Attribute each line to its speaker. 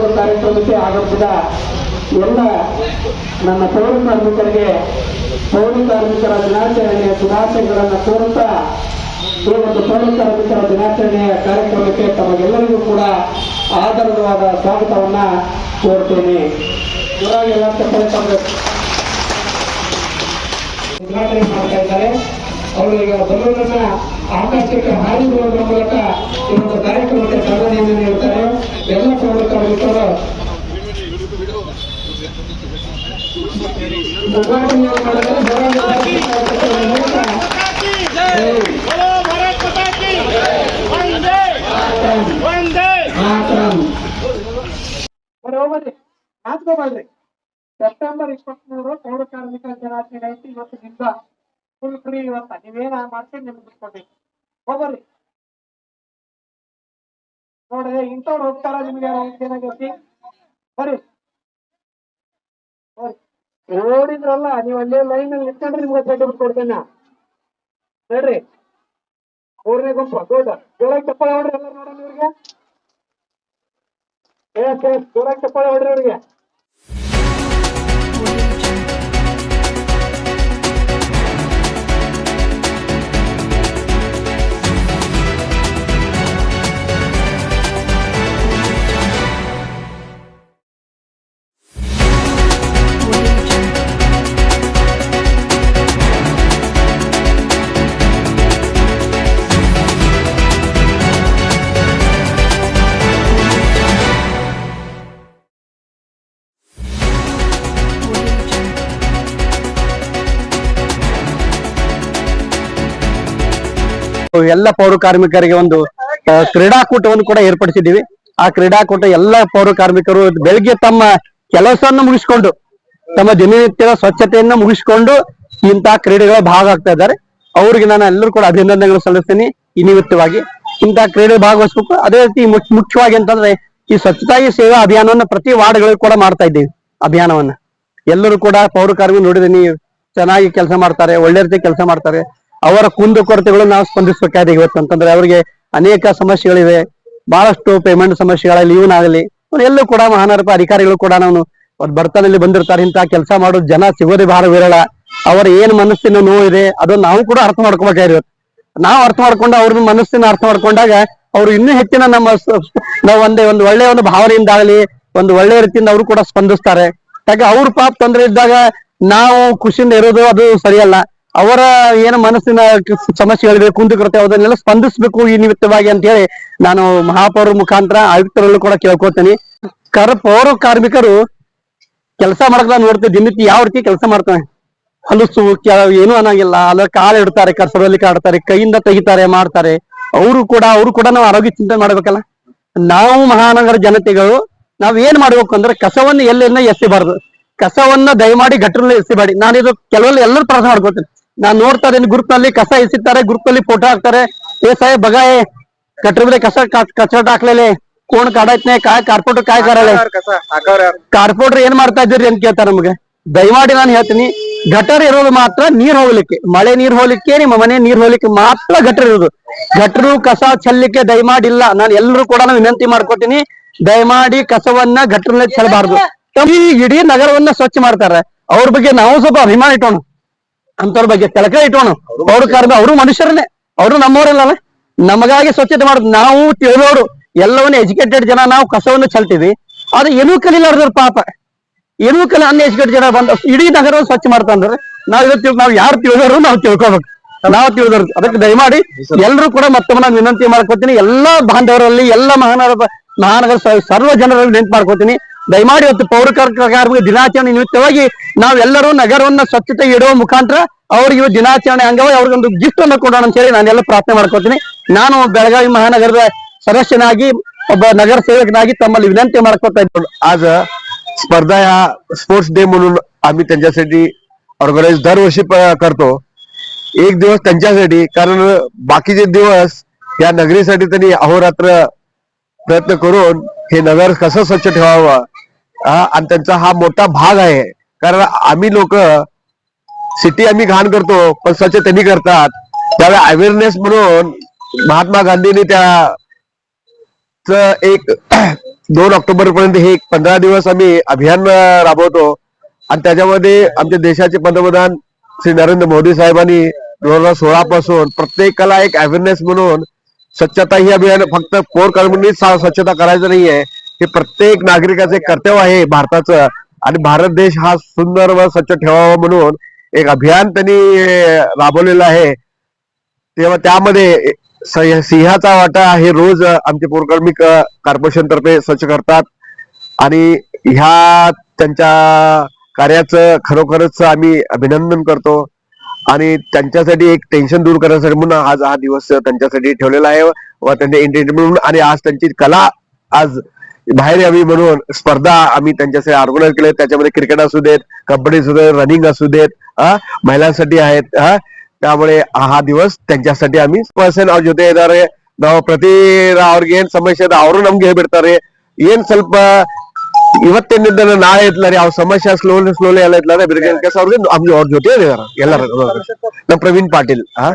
Speaker 1: ಆಗಮಿಸಿದ ಎಲ್ಲ ನನ್ನ ಪೌರ ಕಾರ್ಮಿಕರಿಗೆ, ಪೌರ ಕಾರ್ಮಿಕರ ದಿನಾಚರಣೆಯ ಶುಭಾಶಯಗಳನ್ನು ಕೋರುತ್ತಾ ಈ ಒಂದು ಪೌರ ಕಾರ್ಮಿಕರ ದಿನಾಚರಣೆಯ ಕಾರ್ಯಕ್ರಮಕ್ಕೆ ತಮಗೆಲ್ಲರಿಗೂ ಕೂಡ ಆಧಾರವಾದ ಸ್ವಾಗತವನ್ನ ಕೋರ್ತೇನೆ. ಉದ್ಘಾಟನೆ ಮಾಡ್ತಾ ಇದ್ದಾರೆ ಅವರು ಈಗ ಬಲೂನನ್ನ ಆಕಾಶಕ್ಕೆ ಹಾರಿ ಬಿಡುವುದರ ಮೂಲಕ ಈ ಒಂದು ಹೋಗ್ಬರ್ರಿ ಮಾತ್ಕೋಬಾರ್ರಿ ಸೆಪ್ಟೆಂಬರ್ ಇಪ್ಪತ್ಮೂರು ಪೌರ ಕಾರ್ಮಿಕರ ದಿನಾಚರಣೆ ಐತಿ ಇವತ್ತು ನಿಮ್ದ ಫುಲ್ ಫ್ರೀ ಇವತ್ತ ನೀವೇನ ಮಾಡ್ತೀರಿ ನಿಮ್ಗೆ ಬಿಟ್ಕೊಡ್ರಿ ಹೋಗ್ಬರ್ರಿ ನೋಡ್ರಿ ಇಂಥವ್ರು ಹೋಗ್ತಾರ ನಿಮ್ಗೆ ಯಾರೋ ಏನಾಗೈತಿ ಬರ್ರಿ ಬರ್ರಿ. ನೋಡಿದ್ರಲ್ಲ ನೀವು ಅಲ್ಲೇ ಲೈನ್ ಅಲ್ಲಿ ನಿಂತ್ಕೊಂಡ್ರೆ ನಿಮ್ಗೆ ಚಡ್ಡಿ ಬಿಟ್ಕೊಡ್ತೇನೆ ನಾ. ನೋಡ್ರಿ ಮೂರನೇ ಗುಂಪು ಹೌದಾ ಜೋರಾಗಿ ಚಪ್ಪಾಳೆ ಹೊಡ್ರಿ ಎಲ್ಲ ನೋಡಲ್ಲ ಇವ್ರಿಗೆ. ಜೋರಾಗಿ ಚಪ್ಪಾಳೆ ಹೊಡ್ರಿ ಅವ್ರಿಗೆ
Speaker 2: ಎಲ್ಲ ಪೌರ ಕಾರ್ಮಿಕರಿಗೆ ಒಂದು ಕ್ರೀಡಾಕೂಟವನ್ನು ಕೂಡ ಏರ್ಪಡಿಸಿದ್ದೀವಿ. ಆ ಕ್ರೀಡಾಕೂಟ ಎಲ್ಲ ಪೌರ ಕಾರ್ಮಿಕರು ಬೆಳಿಗ್ಗೆ ತಮ್ಮ ಕೆಲಸವನ್ನು ಮುಗಿಸಿಕೊಂಡು, ತಮ್ಮ ದಿನನಿತ್ಯದ ಸ್ವಚ್ಛತೆಯನ್ನ ಮುಗಿಸಿಕೊಂಡು ಇಂತಹ ಕ್ರೀಡೆಗಳ ಭಾಗ ಆಗ್ತಾ ಇದ್ದಾರೆ. ಅವ್ರಿಗೆ ನಾನು ಎಲ್ಲರೂ ಕೂಡ ಅಭಿನಂದನೆಗಳು ಸಲ್ಲಿಸ್ತೀನಿ. ಈ ನಿಮಿತ್ತವಾಗಿ ಇಂತಹ ಕ್ರೀಡೆ ಭಾಗವಹಿಸಬೇಕು. ಅದೇ ರೀತಿ ಮುಖ್ಯವಾಗಿ ಅಂತಂದ್ರೆ ಈ ಸ್ವಚ್ಛತಾ ಸೇವಾ ಅಭಿಯಾನವನ್ನ ಪ್ರತಿ ವಾರ್ಡ್ಗಳಿಗೆ ಕೂಡ ಮಾಡ್ತಾ ಇದ್ದೀವಿ ಅಭಿಯಾನವನ್ನ. ಎಲ್ಲರೂ ಕೂಡ ಪೌರ ಕಾರ್ಮಿಕರು ನೋಡಿದೀನಿ ಚೆನ್ನಾಗಿ ಕೆಲಸ ಮಾಡ್ತಾರೆ, ಒಳ್ಳೆ ರೀತಿ ಕೆಲಸ ಮಾಡ್ತಾರೆ. ಅವರ ಕುಂದು ಕೊರತೆಗಳು ನಾವು ಸ್ಪಂದಿಸಬೇಕಾದ ಇವತ್ತು ಅಂತಂದ್ರೆ ಅವರಿಗೆ ಅನೇಕ ಸಮಸ್ಯೆಗಳಿವೆ. ಬಹಳಷ್ಟು ಪೇಮೆಂಟ್ ಸಮಸ್ಯೆಗಳಲ್ಲಿ ಆಗಲಿ. ಎಲ್ಲೂ ಕೂಡ ಮಹಾನಗರ ಅಧಿಕಾರಿಗಳು ಕೂಡ ನಾವು ಬರ್ತನಲ್ಲಿ ಬಂದಿರ್ತಾರೆ. ಇಂತಹ ಕೆಲಸ ಮಾಡೋದು ಜನ ಸಿಗೋದೇ ಬಹಳ ವಿರಳ. ಅವರ ಏನ್ ಮನಸ್ಸಿನ ನೋವು ಇದೆ, ಅದನ್ನ ನಾವು ಕೂಡ ಅರ್ಥ ಮಾಡ್ಕೋಬೇಕಾಗಿರುತ್ತೆ ನಾವು ಅರ್ಥ ಮಾಡ್ಕೊಂಡು ಅವ್ರ ಮನಸ್ಸಿನ ಅರ್ಥ ಮಾಡ್ಕೊಂಡಾಗ ಅವ್ರು ಇನ್ನೂ ಹೆಚ್ಚಿನ ನಮ್ಮ ನಾವು ಒಂದೇ ಒಂದು ಒಳ್ಳೆಯ ಒಂದು ಭಾವನೆಯಿಂದ ಆಗಲಿ, ಒಂದು ಒಳ್ಳೆಯ ರೀತಿಯಿಂದ ಅವರು ಕೂಡ ಸ್ಪಂದಿಸ್ತಾರೆ. ಯಾಕೆ ಅವ್ರ ಪಾಪ ತೊಂದರೆ ಇದ್ದಾಗ ನಾವು ಖುಷಿಯಿಂದ ಇರೋದು ಅದು ಸರಿಯಲ್ಲ. ಅವರ ಏನು ಮನಸ್ಸಿನ ಸಮಸ್ಯೆಗಳಿವೆ ಕುಂದುಕೊರತೆ ಅದನ್ನೆಲ್ಲ ಸ್ಪಂದಿಸಬೇಕು ಈ ನಿಮಿತ್ತವಾಗಿ ಅಂತ ಹೇಳಿ ನಾನು ಮಹಾಪೌರ ಮುಖಾಂತರ ಆಯುಕ್ತರಲ್ಲೂ ಕೂಡ ಕೇಳ್ಕೊತೀನಿ ಕರ, ಪೌರ ಕಾರ್ಮಿಕರು ಕೆಲಸ ಮಾಡಕ್ ನೋಡ್ತೇವೆ ದಿನನಿತ್ಯ ಯಾವ ರೀತಿ ಕೆಲಸ ಮಾಡ್ತಾನೆ ಹಲಸು ಏನು ಅನ್ನಂಗಿಲ್ಲ. ಅಲ್ಲ, ಕಾಲು ಇಡ್ತಾರೆ ಕಸರಲ್ಲಿ ಕಾಡ್ತಾರೆ ಕೈಯಿಂದ ತೆಗಿತಾರೆ, ಮಾಡ್ತಾರೆ. ಅವರು ಕೂಡ ಅವರು ಕೂಡ ನಾವು ಆರೋಗ್ಯ ಚಿಂತೆ ಮಾಡ್ಬೇಕಲ್ಲ? ನಾವು ಮಹಾನಗರ ಜನತೆಗಳು, ನಾವ್ ಏನ್ ಮಾಡ್ಬೇಕು ಅಂದ್ರೆ ಕಸವನ್ನ ಎಲ್ಲೆಲ್ಲ ಎಸಿಬಾರ್ದು ಕಸವನ್ನ ದಯಮಾಡಿ ಗಟ್ಟರಲ್ಲಿ ಎಸಿಬೇಡಿ ನಾನು ಇದು ಕೆಲವೊಂದು ಎಲ್ಲರೂ ಪ್ರಾರ್ಥನೆ ಮಾಡ್ಕೊತೀನಿ ನಾನ್ ನೋಡ್ತಾ ಇದ್ದೀನಿ ಗ್ರೂಪ್ನಲ್ಲಿ ಕಸ ಎಸಿತಾರೆ ಗ್ರೂಪ್ನಲ್ಲಿ ಫೋಟೋ ಹಾಕ್ತಾರೆ. ಏ ಸಾಯ್ ಬಗಾಯ್ ಕಟ್ರ ಮೇಲೆ ಕಸ ಕಚಡ ಹಾಕ್ಲೇಲೆ ಕೋಣ ಕಾಡೈತ್ನೆ ಕಾಯ್ ಕಾರ್ಪೋಟರ್ ಕಾಯ್ ಕರಲೆ ಕಾರ್ಪೊರೇಟರ್ ಏನ್ ಮಾಡ್ತಾ ಇದ್ದೀರಿ ಅಂತ ಕೇಳ್ತಾರೆ ನಮ್ಗೆ. ದಯಮಾಡಿ ನಾನು ಹೇಳ್ತೀನಿ ಗಟರ್ ಇರೋದು ಮಾತ್ರ ನೀರ್ ಹೋಗ್ಲಿಕ್ಕೆ. ಮಳೆ ನೀರ್ ಹೋಗ್ಲಿಕ್ಕೆ ನಿಮ್ಮ ಮನೆ ನೀರ್ ಹೋಗ್ಲಿಕ್ಕೆ ಮಾತ್ರ ಗಟರ್ ಇರೋದು. ಗಟರು ಕಸ ಚಲ್ಲಿಕ್ಕೆ ದಯಮಾಡಿಲ್ಲ ನಾನು ಎಲ್ಲರೂ ಕೂಡ ವಿನಂತಿ ಮಾಡ್ಕೊತೀನಿ ದಯಮಾಡಿ ಕಸವನ್ನ ಗಟರ್ನಲ್ಲಿ ಚಲಬಾರ್ದು ಈ ಇಡೀ ನಗರವನ್ನ ಸ್ವಚ್ಛ ಮಾಡ್ತಾರೆ. ಅವ್ರ ಬಗ್ಗೆ ನಾವು ಸ್ವಲ್ಪ ಅಭಿಮಾನ ಇಟ್ಟೋಣ. ಅಂತವ್ರ ಬಗ್ಗೆ ತಲಕ ಇಟ್ಟೋಣ ಅವ್ರ ಕಾರ್ಮಿಕ ಅವರು ಮನುಷ್ಯರನ್ನೇ. ಅವರು ನಮ್ಮವರಲ್ಲ ನಮಗಾಗಿ ಸ್ವಚ್ಛತೆ ಮಾಡುದು. ನಾವು ತಿಳಿದವರು ಎಲ್ಲವನ್ನ ಎಜುಕೇಟೆಡ್ ಜನ ನಾವು ಕಸವನ್ನು ಚಲ್ತೀವಿ. ಆದ್ರೆ ಏನೂ ಕಲಿಲಾರ್ದ್ರ ಪಾಪ. ಏನೂ ಕಲ ಅನ್ಎಜುಕೇಟೆಡ್ ಜನ ಬಂದ ಇಡೀ ನಗರವನ್ನು ಸ್ವಚ್ಛ ಮಾಡ್ತಂದ್ರೆ ನಾವ್ ಇವತ್ತು ನಾವು ಯಾರು ತಿಳಿದವರು ನಾವು ತಿಳ್ಕೊಬೇಕು. ನಾವು ತಿಳಿದವ್ರು. ಅದಕ್ಕೆ ದಯಮಾಡಿ ಎಲ್ಲರೂ ಕೂಡ ಮತ್ತೊಮ್ಮೆ ನಾನು ವಿನಂತಿ ಮಾಡ್ಕೊತೀನಿ. ಎಲ್ಲಾ ಬಾಂಧವರಲ್ಲಿ ಎಲ್ಲಾ ಮಹಾನಗರ ಮಹಾನಗರ ಸರ್ವ ಜನರಲ್ಲಿ ನೆನ್ಪು ಮಾಡ್ಕೊತೀನಿ. ದಯಮಾಡಿ ಇವತ್ತು ಪೌರ ಕಾರ್ಮಿಕ ಕಾರ್ಮಿಕ ದಿನಾಚರಣೆ ನಿಮಿತ್ತವಾಗಿ ನಾವೆಲ್ಲರೂ ನಗರವನ್ನ ಸ್ವಚ್ಛತೆ ಇಡುವ ಮುಖಾಂತರ ಅವ್ರಿಗೆ ಇವತ್ತು ದಿನಾಚರಣೆ ಅಂಗವಾಗಿ ಅವ್ರಿಗೊಂದು ಗಿಫ್ಟ್ ಅನ್ನು ಕೊಡೋಣ ಅಂತ ಹೇಳಿ ನಾನೆಲ್ಲ ಪ್ರಾರ್ಥನೆ ಮಾಡ್ಕೊತೀನಿ ನಾನು ಬೆಳಗಾವಿ ಮಹಾನಗರದ ಸದಸ್ಯನಾಗಿ ಒಬ್ಬ ನಗರ ಸೇವಕನಾಗಿ ತಮ್ಮಲ್ಲಿ ವಿನಂತಿ ಮಾಡ್ಕೊತಾ ಇದ್ದೀನಿ
Speaker 3: आज स्पर्धा ह्या स्पोर्ट्स डे म्हणून आम्ही त्यांच्यासाठी ऑर्गनाईज दरवर्षी प- करतो एक दिवस त्यांच्यासाठी कारण बाकीचे दिवस या नगरीसाठी त्यांनी अहोरात्र प्रयत्न करून हे नगर कसं स्वच्छ ठेवावं हा, आणि त्यांचा हा मोठा भाग आहे. कारण आम्ही लोक सिटी आम्ही घाण करतो पण स्वच्छ त्यांनी करतात. त्यावेळी अवेअरनेस म्हणून महात्मा गांधींनी त्या च एक दोन ऑक्टोबर पर्यंत हे एक पंधरा दिवस आम्ही अभियान राबवतो. आणि त्याच्यामध्ये आमच्या देशाचे पंतप्रधान श्री नरेंद्र मोदी साहेबांनी दोन हजार सोळा पासून प्रत्येकाला एक अवेअरनेस म्हणून स्वच्छता ही अभियान फक्त कोर कर्मचारी स्वच्छता करायचं नाहीये. हे प्रत्येक नागरिकाचे कर्तव्य आहे भारताचं. आणि भारत देश हा सुंदर व स्वच्छ ठेवावा म्हणून एक अभियान त्यांनी राबवलेलं आहे. तेव्हा त्यामध्ये सिंहाचा वाटा हे रोज आमचे पौरकार्मिक कॉर्पोरेशन तर्फे स्वच्छ करतात. आणि ह्या त्यांच्या कार्याचं खरोखरच आम्ही अभिनंदन करतो. आणि त्यांच्यासाठी एक टेन्शन दूर करण्यासाठी म्हणून आज हा दिवस त्यांच्यासाठी ठेवलेला आहे व त्यांच्या एंटरटेनमेंट म्हणून आणि आज त्यांची कला आज बाहेर यावी म्हणून स्पर्धा आम्ही त्यांच्यासाठी ऑर्गनाईज केले त्याच्यामध्ये क्रिकेट असू देत कबड्डी असू देत रनिंग असू देत हा, महिलांसाठी आहेत हा त्यामुळे हा ದಿವಸ त्यांच्यासाठी ಆಮಿ ಪರ್ಸನ್ ಅವ್ರ ಜೊತೆ ಇದ್ದಾರೆ ನಾವು ಪ್ರತಿ ಅವ್ರಿಗೆ ಏನ್ ಸಮಸ್ಯೆ ಇದೆ ಅವರು ನಮ್ಗೆ ಹೇಳ್ಬಿಡ್ತಾರೆ ಏನ್ ಸ್ವಲ್ಪ ಇವತ್ತಿನಿಂದ ನಾಳೆ ಇತ್ಲಾರಿ ಅವ್ರ ಸಮಸ್ಯೆ ಸ್ಲೋಲಿ ಸ್ಲೋಲಿ ಎಲ್ಲ ಇತ್ಲಾರೆ ಬಿರ್ಗೆ ಅವ್ರಿಗೆ ಅವ್ರ ಜೊತೆ ಇದಾರೆ ಎಲ್ಲರೂ ನಮ್ಮ ಪ್ರವೀಣ್ ಪಾಟೀಲ್ ಹಾ